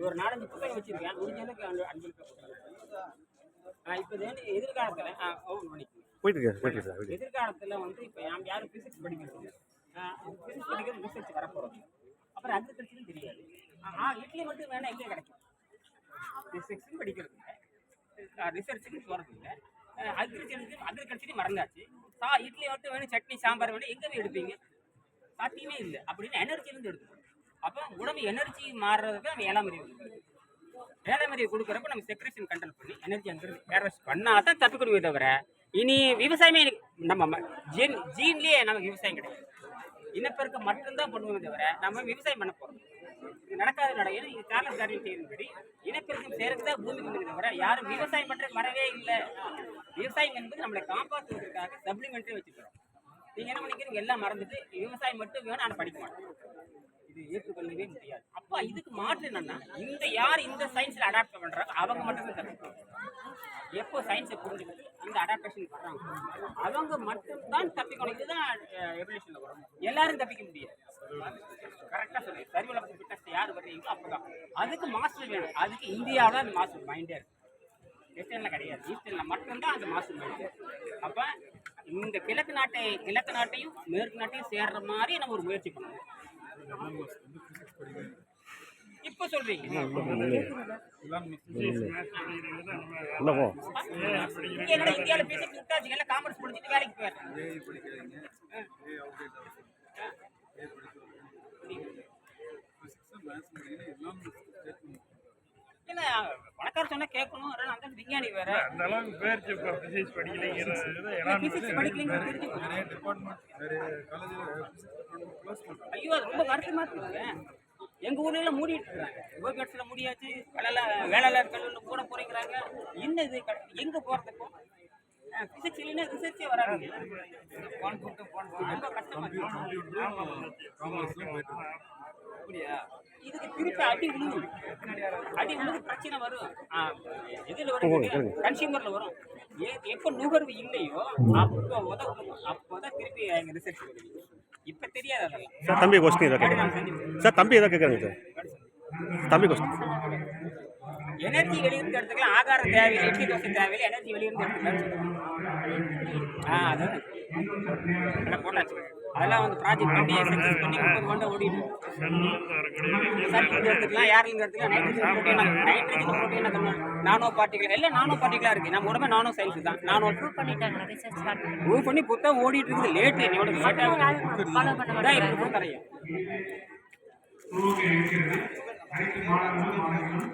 ஒரு நாலஞ்சு புத்தகம் வச்சிருக்கேன். முடிஞ்ச அளவுக்கு அந்த அன்பளிப்பு கொடுக்குறேன். ஆ, இப்போ வந்து எதிர்காலத்தில் ஆ ஓ பண்ணிக்கோங்க போயிட்டு போயிட்டு எதிர்காலத்தில் வந்து இப்போ நாம் யாரும் ஃபிசிக்ஸ் படிக்கிறது ஃபிசிக்ஸ் படிக்கிறது ரிசர்ச் வரப்போகிறது அப்புறம் அக்ரிகல்ச்சரும் தெரியாது. ஆ இட்லி மட்டும் வேணால் எங்கே கிடைக்கும்? ஃபிசிக்ஸும் படிக்கிறது இல்லை. ரிசர்ச்சுக்கு போகிறது இல்லை. அக்ரிகல்ச்சருக்கு அக்ரிகல்ச்சரையும் மறந்தாச்சு. சா இட்லி மட்டும் வேணும் சட்னி சாம்பார் வேணும் எங்கே போய் எடுப்பீங்க? சாத்தியமே இல்லை. அப்படின்னு எனர்ஜிலேருந்து எடுத்துக்கணும் அப்போ உடம்பு எனர்ஜி மாறுறதுக்கு நம்ம ஏழாம் அறிவு கொடுக்கணும். ஏழாம் அறிவு கொடுக்குறப்ப நம்ம செக்ரேஷன் கண்ட்ரோல் பண்ணி எனர்ஜி அங்கிருந்து ஹேர்வெஸ்ட் பண்ணால் தான் தப்பிக்கணுமே தவிர இனி விவசாயமே நம்ம ம- ஜீன் ஜீன்லேயே நமக்கு விவசாயம் கிடையாது. இனப்பெருக்கம் மட்டும்தான் பண்ணுவோமே தவிர நம்ம விவசாயம் பண்ண போகிறோம் இது நடக்காத நடையில் இது காரணம் காரியம் செய்யும்படி இனப்பெருக்கம் சேர்க்க தான் பூமி வந்தது தவிர யாரும் விவசாயம் பண்ணுறது வரவே இல்லை. விவசாயம் என்பது நம்மளை காப்பாற்றுவதற்காக சப்ளிமெண்ட்டே வச்சுக்கிறோம். நீங்கள் என்ன பண்ணிக்கிறீங்க எல்லாம் மறந்துட்டு விவசாயம் மட்டும் வேணும் ஆனால் படிக்க மாட்டோம் இது ஏற்றுக்கொள்ளவே முடியாது. அப்போ இதுக்கு மாற்று என்னன்னா இந்த யார் இந்த சயின்ஸில் அடாப்ட் பண்ணுறாங்க அவங்க மட்டும்தான் தப்பிப்பாங்க எப்போ சயின்ஸை புரிஞ்சுக்கிட்டு அந்த அடாப்டேஷன் வர்றாங்க. அவங்க மட்டும்தான் தப்பிக்கணும். இதுதான் எவல்யூஷனில் வரும். எல்லாரும் தப்பிக்க முடியாது. கரெக்டாக சொல்லி சர்வீல் ஃபிட்னஸ் யார் வர்றீங்களோ அப்போ தான் அதுக்கு மாஸ்டர் வேணும். அதுக்கு இந்தியாவில் அந்த மாஸ்டர் மைண்டே இருக்கு. வெஸ்டர்னில் கிடையாது. ஈஸ்டர்னில் மட்டும்தான் அந்த மாஸ்டர் மைண்ட் நாட்டை கிழக்கு நாட்டையும் மேற்கு நாட்டையும் சேர்ற மாதிரி நம்ம ஒரு முயற்சி பண்ணணும். இப்போ சொல்றீங்க. என்னடா இந்தியாவில் பேசிட்டு விட்டாச்சு எல்லாம் காமர்ஸ் படிச்சுட்டு வேலைக்கு போயிடுறேன் பணக்கார சொன்னா கேட்கணும். அந்த விஞ்ஞானி வேற. அந்த அளவுக்கு பேர் இப்போ பிசிக்ஸ் படிக்கலைங்கிறது எல்லாம் பிசிக்ஸ் படிக்கலன்னு தெரிஞ்சு போச்சு. ஐயோ அது ரொம்ப வருத்தமா இருக்குங்க எங்க ஊர்ல மூடிட்டு இருக்காங்க. கோபிகட்ஸ்ல மூடியாச்சு வேலை வேலை கல்லூரில் கூட போறீங்கிறாங்க என்ன இது? எங்க போறதுக்கு பிசிக்ஸ் இல்லைன்னா ரிசர்ச்சே வராது. ரொம்ப கஷ்டமா இருக்கு. அப்படியா? இதுக்கு திருப்பி அடி விழுகும் அடி விழுந்து பிரச்சனை வரும். ஆ, எதுல வரும் கன்சியூமர்ல வரும். எப்போ நுகர்வு இல்லையோ அப்போ உதவும் அப்போதான் திருப்பி எங்க ரிசர்ச் இப்ப தெரியாது சார் தம்பி கொஸ்டின் ஏதாவது சார் தம்பி ஏதாவது கேட்குறாங்க சார்? தம்பி கொஸ்டின் எனர்ஜி வெளியிருந்து எடுத்துக்கலாம் ஆகாரம் தேவையில்லை இட்லி தோசை தேவையில்லை எனர்ஜி வெளியிருந்து எடுத்துக்கலாம் ஆ அதான் அதெல்லாம் போட்டாச்சு அதெல்லாம் வந்து ப்ராஜெக்ட் பண்ணி சக்ஸஸ் பண்ணி முப்பது கொண்டு வரக்கூடிய சல்ஃபர் எடுத்துக்கலாம் ஏர்லிங் எடுத்துக்கலாம் nitrogen protein nitrogen protein nano particle எல்லாம் நானோ பார்ட்டிகலா இருக்கு. நம்ம உடம்பே நானோ சயின்ஸ் தான். நானோ பண்ணிட்டாங்க ரிசர்ச் ஸ்டார்ட் பண்ணி. புத்தகம் ஓடிட்டு இருக்குது. லேட் என்னோட லேட்டாக ஃபாலோ பண்ண இதான் இப்படி கொடுத்தறையா. துவங்க இருக்கிறது. அனைத்து மாணவர்களும்